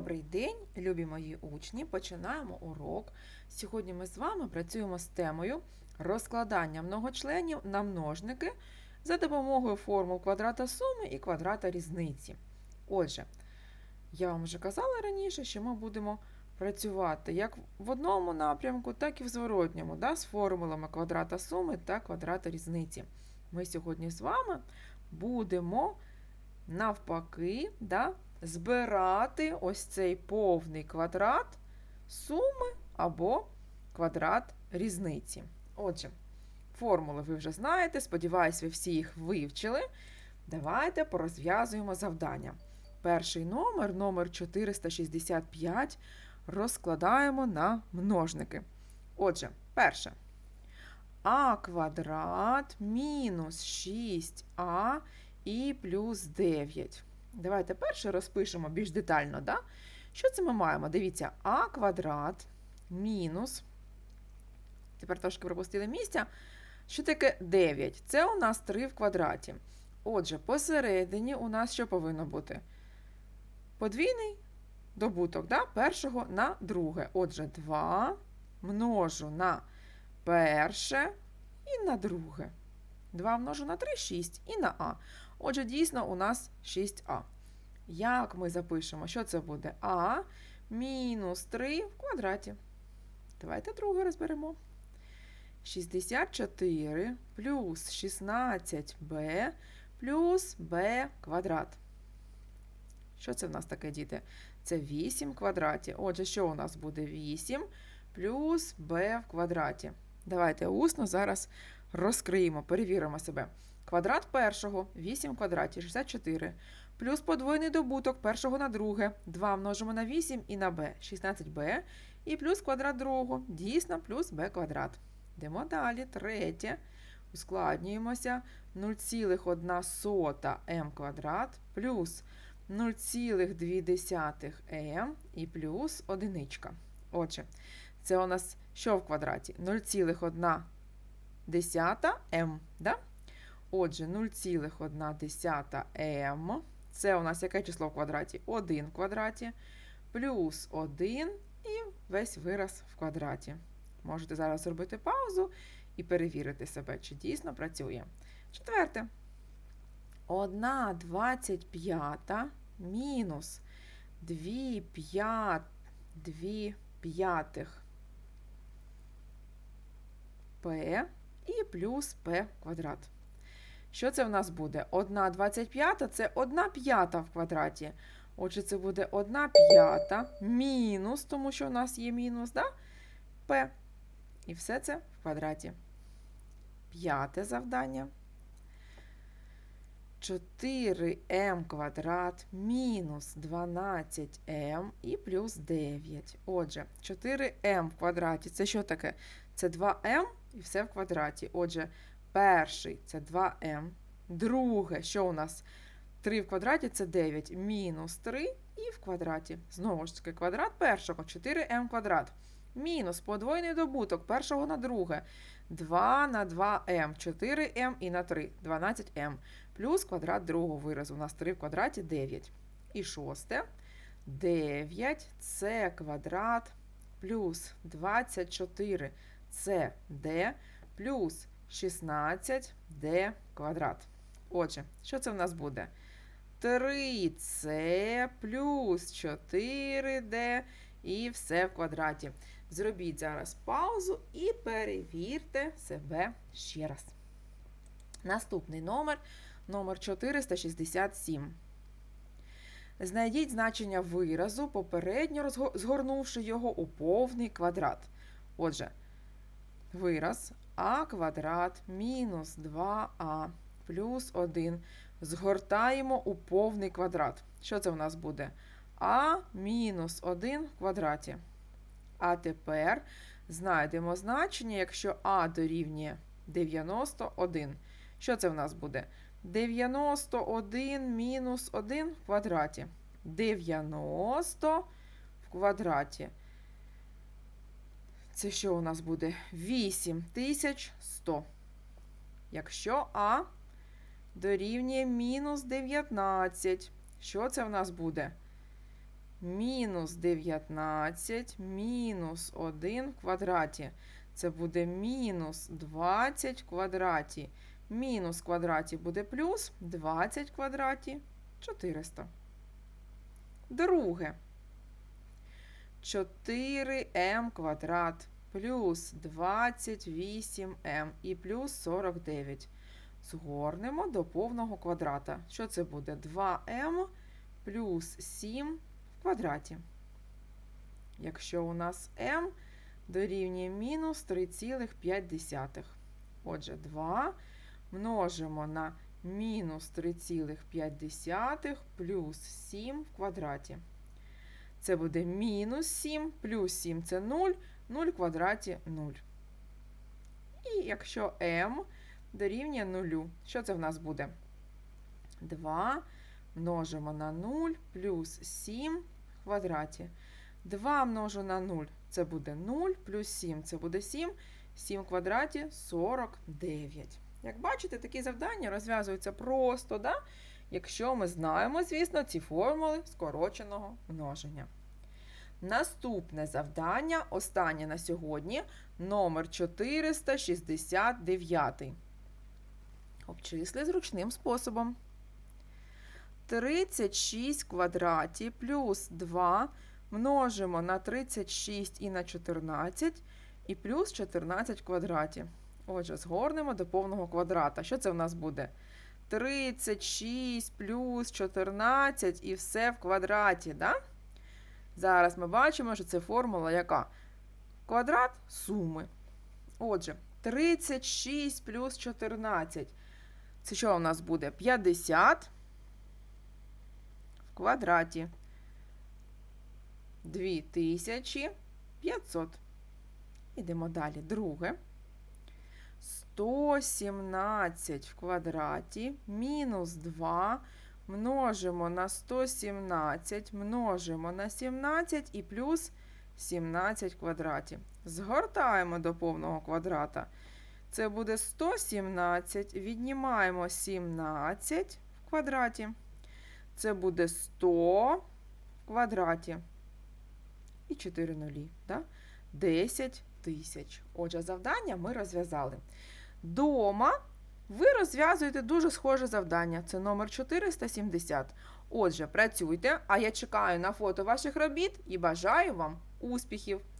Добрий день, любі мої учні! Починаємо урок. Сьогодні ми з вами працюємо з темою розкладання многочленів на множники за допомогою формул квадрата суми і квадрата різниці. Отже, я вам вже казала раніше, що ми будемо працювати як в одному напрямку, так і в зворотньому, да, з формулами квадрата суми та квадрата різниці. Ми сьогодні з вами будемо навпаки да, збирати ось цей повний квадрат суми або квадрат різниці. Отже, формули ви вже знаєте, сподіваюсь, ви всі їх вивчили. Давайте порозв'язуємо завдання. Перший номер, номер 465, розкладаємо на множники. Отже, перше. А квадрат мінус 6а і плюс 9. Давайте перше розпишемо більш детально. Да? Що це ми маємо? Дивіться, а квадрат мінус. Тепер трошки пропустили місця. Що таке 9? Це у нас 3 в квадраті. Отже, посередині у нас що повинно бути? Подвійний добуток да? першого на друге. Отже, 2 множу на перше і на друге. 2 множу на 3 6 і на А. Отже, дійсно, у нас 6а. Як ми запишемо, що це буде? А мінус 3 в квадраті. Давайте друге розберемо. 64 плюс 16b плюс b квадрат. Що це в нас таке, діти? Це 8 в квадраті. Отже, що у нас буде 8 плюс b в квадраті? Давайте усно зараз розкриємо, перевіримо себе. Квадрат першого 8 в квадраті 64. Плюс подвойний добуток першого на друге. 2 множимо на 8 і на b 16b. І плюс квадрат другого. Дійсно, плюс b квадрат. Йдемо далі. Третє. Ускладнюємося. 0,1 м квадрат плюс 0,2 м і плюс одиничка. Отже, це у нас що в квадраті? 0,1 м. Да? Отже, 0,1 м. Це у нас яке число в квадраті? 1 в квадраті, плюс 1 і весь вираз в квадраті. Можете зараз зробити паузу і перевірити себе, чи дійсно працює. Четверте. 1 25 мінус 2 п'ят, 2 п'ятих p і плюс p квадрат. Що це в нас буде? 1 25 це 1 п'ята в квадраті. Отже, це буде 1 п'ята мінус, тому що у нас є мінус, да? P. І все це в квадраті. П'яте завдання. 4m квадрат мінус 12m і плюс 9. Отже, 4m в квадраті це що таке? Це 2m і все в квадраті. Отже, перший це 2m. Друге, що у нас? 3 в квадраті це 9. Мінус 3 і в квадраті. Знову ж таки, квадрат першого 4m квадрат. Мінус подвойний добуток першого на друге. 2 на 2m, 4m і на 3, 12m. Плюс квадрат другого виразу. У нас 3 в квадраті 9. І шосте. 9 це квадрат плюс 24 це d плюс 16 d квадрат. Отже, що це в нас буде? 3c плюс 4d і все в квадраті. Зробіть зараз паузу і перевірте себе ще раз. Наступний номер номер 467. Знайдіть значення виразу, попередньо згорнувши його у повний квадрат. Отже, вираз а квадрат мінус 2а плюс 1. Згортаємо у повний квадрат. Що це в нас буде? А мінус 1 в квадраті. А тепер знайдемо значення, якщо А дорівнює 91. Що це в нас буде? 91 мінус 1 в квадраті. 90 в квадраті. Це що у нас буде? 8100. Якщо А дорівнює мінус 19. Що це в нас буде? мінус 19 мінус 1 в квадраті. Це буде мінус 20 в квадраті. Мінус в квадраті буде плюс 20 в квадраті 400. Друге. 4m квадрат плюс 28m і плюс 49. Згорнемо до повного квадрата. Що це буде? 2m плюс 7 в квадраті. Якщо у нас m дорівнює мінус 3,5. Отже, 2 множимо на мінус 3,5 плюс 7 в квадраті. Це буде мінус 7 плюс 7 це 0, 0 в квадраті 0. І якщо m дорівнює 0, що це в нас буде? 2 множимо на 0 плюс 7 в квадраті. 2 множу на 0 це буде 0, плюс 7 це буде 7, 7 в квадраті 49. Як бачите, такі завдання розв'язуються просто, да? Якщо ми знаємо, звісно, ці формули скороченого множення. Наступне завдання, останнє на сьогодні, номер 469. Обчисли зручним способом. 36 в квадраті плюс 2 множимо на 36 і на 14, і плюс 14 в квадраті. Отже, згорнемо до повного квадрата. Що це в нас буде? 36 плюс 14 і все в квадраті. Да? Зараз ми бачимо, що це формула яка? Квадрат суми. Отже, 36 плюс 14. Це що у нас буде? 50 в квадраті. 2500. Ідемо далі. Друге. 117 в квадраті мінус 2 множимо на 117, множимо на 17 і плюс 17 в квадраті. Згортаємо до повного квадрата. Це буде 117, віднімаємо 17 в квадраті. Це буде 100 в квадраті. І 4 нулі. Да? 10 тисяч. Отже, завдання ми розв'язали. Дома ви розв'язуєте дуже схоже завдання. Це номер 470. Отже, працюйте, а я чекаю на фото ваших робіт і бажаю вам успіхів!